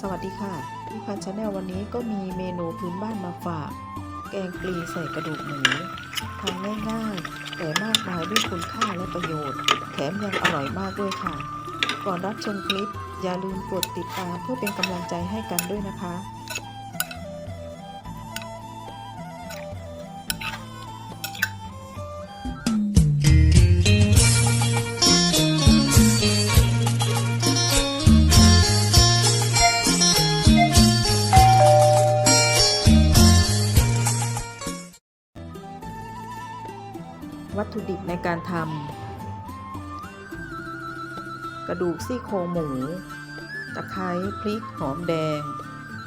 สวัสดีค่ะพี่พันชาแนลวันนี้ก็มีเมนูพื้นบ้านมาฝาก แกงปลีใส่กระดูกหมูทำง่ายๆแต่มากมายด้วยคุณค่าและประโยชน์ แถมยังอร่อยมากด้วยค่ะ ก่อนรับชมคลิป อย่าลืมกดติดตามเพื่อเป็นกำลังใจให้กันด้วยนะคะ วัตถุดิบในการทำกระดูกซี่โครงหมู ตะไคร้พริกหอมแดง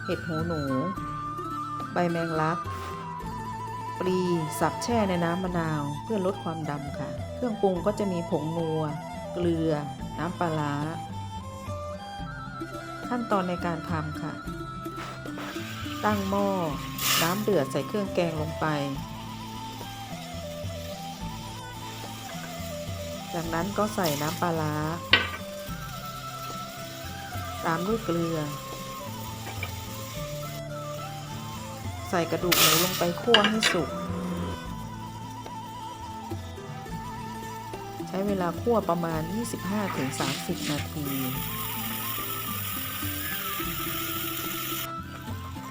เห็ดหูหนู ใบแมงลัก ปลีสับแช่ในน้ำมะนาวเพื่อลดความดำค่ะ เครื่องปรุงก็จะมีผงนัว เกลือ น้ำปลาร้าขั้นตอนในการทำค่ะ ตั้งหม้อ น้ำเดือดใส่เครื่องแกงลงไป จากนั้นก็ใส่น้ำปลาร้า ตามด้วยเกลือ ใส่กระดูกหมูลงไปคั่วให้สุก ใช้เวลาคั่วประมาณ 25-30 นาที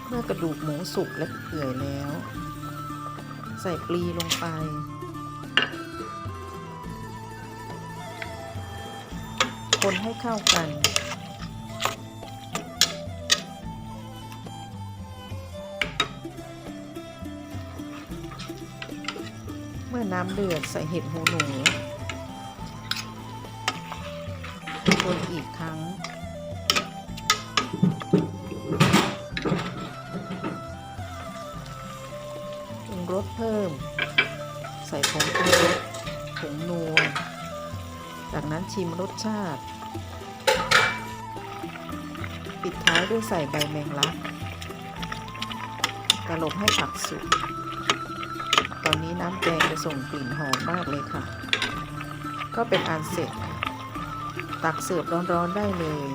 เมื่อกระดูกหมูสุกและเปื่อยแล้ว ใส่ปลีลงไป คนให้เข้ากัน เมื่อน้ำเดือดใส่เห็ดหูหนู คนอีกครั้งปรุงรสเพิ่ม ใส่ผงปรุงรสผงนัว จากนั้นชิมรสชาติ ปิดท้ายด้วยใส่ใบแมงลักกระหลบให้ผักสุก ตอนนี้น้ำแกงจะส่งกลิ่นหอมมากเลยค่ะ ก็เป็นอันเสร็จ ตักเสิร์ฟร้อนๆได้เลย